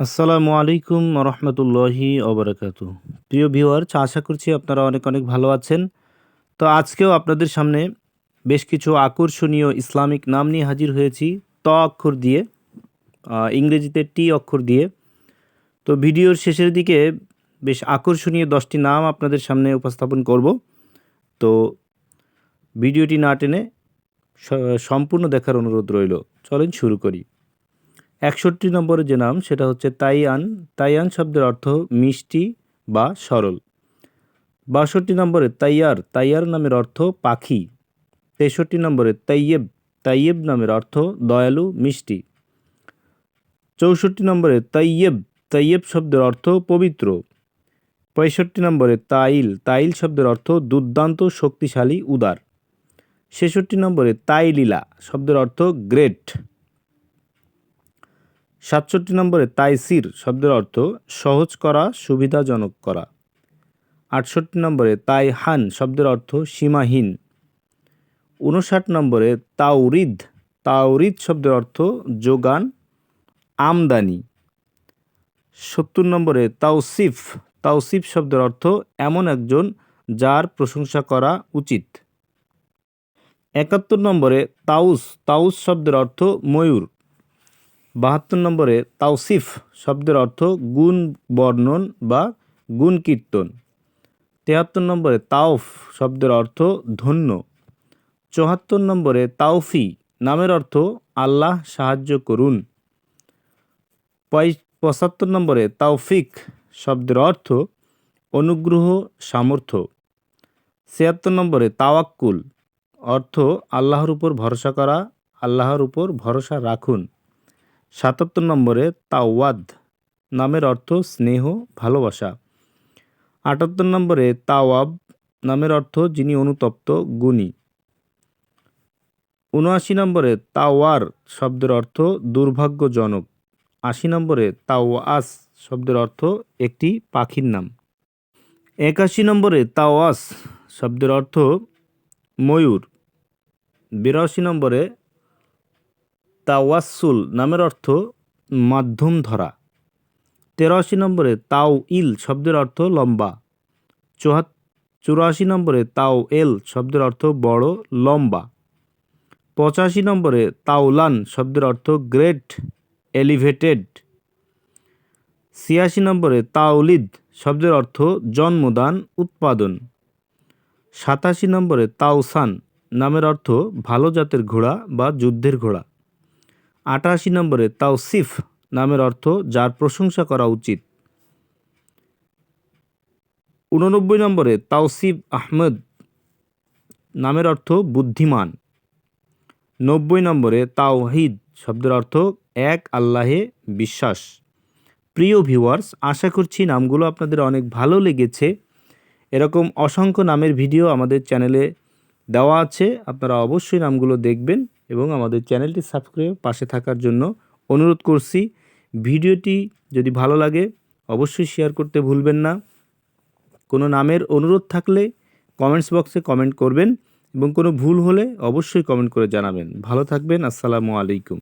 আসসালামু আলাইকুম রহমতুল্লাহি অবরাকাতু প্রিয় ভিউয়ার আশা করছি আপনারা অনেক অনেক ভালো আছেন। তো আজকেও আপনাদের সামনে বেশ কিছু আকর্ষণীয় ইসলামিক নাম নিয়ে হাজির হয়েছি, ত অক্ষর দিয়ে ইংরেজিতে টি অক্ষর দিয়ে। তো ভিডিওর শেষের দিকে বেশ আকর্ষণীয় দশটি নাম আপনাদের সামনে উপস্থাপন করব। তো ভিডিওটি না টেনে সম্পূর্ণ দেখার অনুরোধ রইল। চলেন শুরু করি। একষট্টি নম্বরে যে নাম, সেটা হচ্ছে তাইয়ান। তাইয়ান শব্দের অর্থ মিষ্টি বা সরল। বাষট্টি নম্বরে তাইয়ার। তাইয়ার নামের অর্থ পাখি। তেষট্টি নম্বরে তাইয়েব। তাইয়েব নামের অর্থ দয়ালু, মিষ্টি। চৌষট্টি নম্বরে তাইয়েব। তাইয়েব শব্দের অর্থ পবিত্র। পঁয়ষট্টি নম্বরে তাইল। তাইল শব্দের অর্থ দুর্দান্ত, শক্তিশালী, উদার। ছেষট্টি নম্বরে তাইলীলা শব্দের অর্থ গ্রেট। সাতষট্টি নম্বরে তাইসির শব্দের অর্থ সহজ করা, সুবিধাজনক করা। আটষট্টি নম্বরে তাই হান শব্দের অর্থ সীমাহীন। উনষাট নম্বরে তাওরিদ তাওরিদ শব্দের অর্থ যোগান, আমদানি। সত্তর নম্বরে তাওসিফ তাওসিফ শব্দের অর্থ এমন একজন যার প্রশংসা করা উচিত। একাত্তর নম্বরে তাউস তাউস শব্দের অর্থ ময়ূর। বাহাত্তর নম্বরে তাওসিফ শব্দের অর্থ গুণ বর্ণন বা গুণ কীর্তন। তেহাত্তর নম্বরে তাওফ শব্দের অর্থ ধন্য। চুয়াত্তর নম্বরে তাওফি নামের অর্থ আল্লাহ সাহায্য করুন। পঁচাত্তর নম্বরে তাওফিক শব্দের অর্থ অনুগ্রহ, সামর্থ্য। ছিয়াত্তর নম্বরে তাওয়াক্কুল অর্থ আল্লাহর উপর ভরসা করা, আল্লাহর উপর ভরসা রাখুন। সাতাত্তর নম্বরে তাওয়াদ নামের অর্থ স্নেহ, ভালোবাসা। আটাত্তর নম্বরে তাওয়াব নামের অর্থ যিনি অনুতপ্ত, গুণী। উনআশি নম্বরে তাওয়ার শব্দের অর্থ দুর্ভাগ্যজনক। আশি নম্বরে তাওয়াস শব্দের অর্থ একটি পাখির নাম। একাশি নম্বরে তাওয়াস শব্দের অর্থ ময়ূর। বিরাশি নম্বরে তাওয়াসুল নামের অর্থ মাধ্যম ধরা তেরাশি নম্বরে তাও ইল শব্দের অর্থ লম্বা। চুহাত চুরাশি নম্বরে তাও এল শব্দের অর্থ বড়, লম্বা। পঁচাশি নম্বরে তাওলান শব্দের অর্থ গ্রেট, এলিভেটেড। ছিয়াশি নম্বরে তাওলিদ শব্দের অর্থ জন্মদান, উৎপাদন। সাতাশি নম্বরে তাওসান নামের অর্থ ভালো জাতের ঘোড়া বা যুদ্ধের ঘোড়া। আটাশি নম্বরে তাওসিফ নামের অর্থ যার প্রশংসা করা উচিত। উননব্বই নম্বরে তাওসিফ আহমেদ নামের অর্থ বুদ্ধিমান। নব্বই নম্বরে তাওহিদ শব্দের অর্থ এক আল্লাহে বিশ্বাস। প্রিয় ভিউয়ার্স, আশা করছি নামগুলো আপনাদের অনেক ভালো লেগেছে। এরকম অসংখ্য নামের ভিডিও আমাদের চ্যানেলে দেওয়া আছে, আপনারা অবশ্যই নামগুলো দেখবেন। এবং আমাদের চ্যানেলটি সাবস্ক্রাইব পাশে থাকার জন্য অনুরোধ করছি। ভিডিওটি যদি ভালো লাগে, অবশ্যই শেয়ার করতে ভুলবেন না। কোনো নামের অনুরোধ থাকলে কমেন্টস বক্সে কমেন্ট করবেন এবং কোনো ভুল হলে অবশ্যই কমেন্ট করে জানাবেন। ভালো থাকবেন, আসসালামু আলাইকুম।